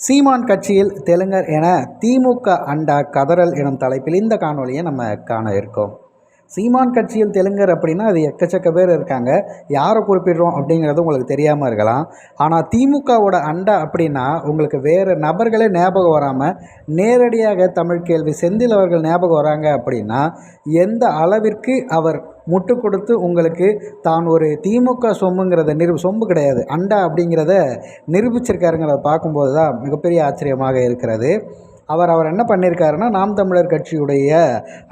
சீமான் கட்சியில் தெலுங்கர் என திமுக அண்டா கதறல் எனும் தலைப்பில் இந்த காணொலியை நம்ம காண இருக்கோம். சீமான் கட்சியில் தெலுங்கர் அப்படின்னா அது எக்கச்சக்க பேர் இருக்காங்க. யாரை குறிப்பிடுறோம் அப்படிங்கிறது உங்களுக்கு தெரியாமல் இருக்கலாம். ஆனால் திமுகவோட அண்டா அப்படின்னா உங்களுக்கு வேறு நபர்களே ஞாபகம் வராமல் நேரடியாக தமிழ் கேள்வி செந்தில் அவர்கள் ஞாபகம் வராங்க அப்படின்னா எந்த அளவிற்கு அவர் முட்டு கொடுத்து உங்களுக்கு தான் ஒரு திமுக சொம்புங்கிறத நிரூ சொம்பு கிடையாது. அண்டா அப்படிங்கிறத நிரூபிச்சிருக்காருங்கிறத பார்க்கும்போது தான் மிகப்பெரிய ஆச்சரியமாக இருக்கிறது. அவர் அவர் என்ன பண்ணியிருக்காருன்னா நாம் தமிழர் கட்சியுடைய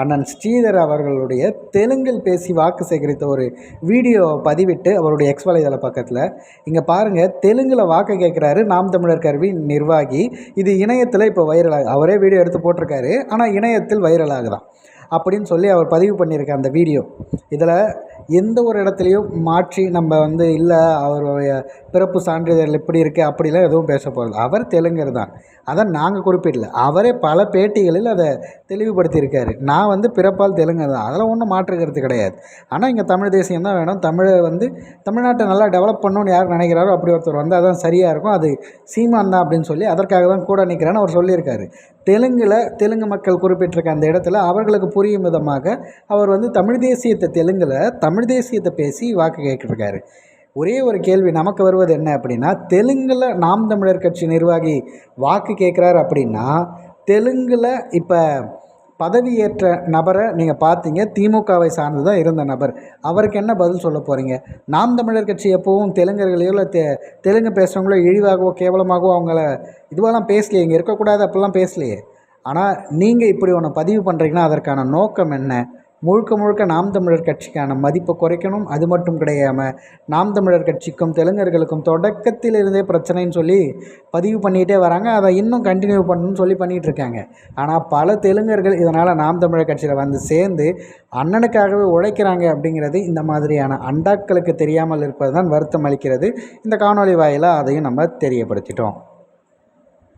அண்ணன் ஸ்ரீதர் அவர்களுடைய தெலுங்கில் பேசி வாக்கு சேகரித்த ஒரு வீடியோ பதிவிட்டு அவருடைய எக்ஸ் வலைதள பக்கத்தில் இங்கே பாருங்கள் தெலுங்கில் வாக்கு கேட்குறாரு நாம் தமிழர் கருவி நிர்வாகி. இது இணையத்தில் இப்போ வைரலாக அவரே வீடியோ எடுத்து போட்டிருக்காரு ஆனால் இணையத்தில் வைரல் ஆகுதான் அப்படின்னு சொல்லி அவர் பதிவு பண்ணியிருக்க அந்த வீடியோ. இதில் எந்த ஒரு இடத்துலையும் மாற்றி நம்ம வந்து இல்லை அவருடைய பிறப்பு சான்றிதழ் இப்படி இருக்குது அப்படிலாம் எதுவும் பேச போகிறது அவர் தெலுங்கர் தான். அதை நாங்கள் குறிப்பிடல. அவரே பல பேட்டிகளில் அதை தெளிவுபடுத்தியிருக்காரு. நான் வந்து பிறப்பால் தெலுங்கர் தான். அதெல்லாம் ஒன்றும் மாற்றுக்கிறது கிடையாது. ஆனால் இங்கே தமிழ் தேசியம் தான் வேணும். தமிழை வந்து தமிழ்நாட்டை நல்லா டெவலப் பண்ணணும்னு யார் நினைக்கிறாரோ அப்படி ஒருத்தர் வந்து அதான் சரியாக இருக்கும். அது சீமான் தான் அப்படின்னு சொல்லி அதற்காக தான் கூட நிற்கிறேன்னு அவர் சொல்லியிருக்காரு. தெலுங்கில் தெலுங்கு மக்கள் குறிப்பிட்டிருக்க அந்த இடத்துல அவர்களுக்கு புரியும் விதமாக அவர் வந்து தமிழ் தேசியத்தை தெலுங்கில் தமிழ் தேசியத்தை பேசி வாக்கு கேட்டிருக்காரு. ஒரே ஒரு கேள்வி நமக்கு வருவது என்ன அப்படின்னா தெலுங்கில் நாம் தமிழர் கட்சி நிர்வாகி வாக்கு கேட்குறாரு அப்படின்னா தெலுங்கில் இப்போ பதவியேற்ற நபரை நீங்கள் பார்த்தீங்க. திமுகவை சார்ந்து தான் இருந்த நபர். அவருக்கு என்ன பதில் சொல்ல போகிறீங்க நாம் தமிழர் கட்சி எப்போவும் தெலுங்கர்களையோ இல்லை தெ தெலுங்கு பேசுகிறவங்களோ இழிவாகவோ கேவலமாகவோ அவங்கள இதுவெல்லாம் பேசலையே. இங்கே இருக்கக்கூடாது அப்படிலாம் பேசலையே. ஆனால் நீங்கள் இப்படி ஒன்று பதிவு பண்ணுறீங்கன்னா அதற்கான நோக்கம் என்ன? முழுக்க முழுக்க நாம் தமிழர் கட்சிக்கான மதிப்பை குறைக்கணும். அது மட்டும் கிடையாமல் நாம் தமிழர் கட்சிக்கும் தெலுங்கர்களுக்கும் தொடக்கத்தில் இருந்தே பிரச்சனைன்னு சொல்லி பதிவு பண்ணிகிட்டே வராங்க. அதை இன்னும் கண்டினியூ பண்ணணும்னு சொல்லி பண்ணிகிட்டு இருக்காங்க. ஆனால் பல தெலுங்கர்கள் இதனால் நாம் தமிழர் கட்சியில் வந்து சேர்ந்து அண்ணனுக்காகவே உழைக்கிறாங்க அப்படிங்கிறது இந்த மாதிரியான அண்டாக்களுக்கு தெரியாமல் இருப்பது தான் வருத்தம் அளிக்கிறது. இந்த காணொலி வாயிலாக அதையும் நம்ம தெரியப்படுத்திட்டோம்.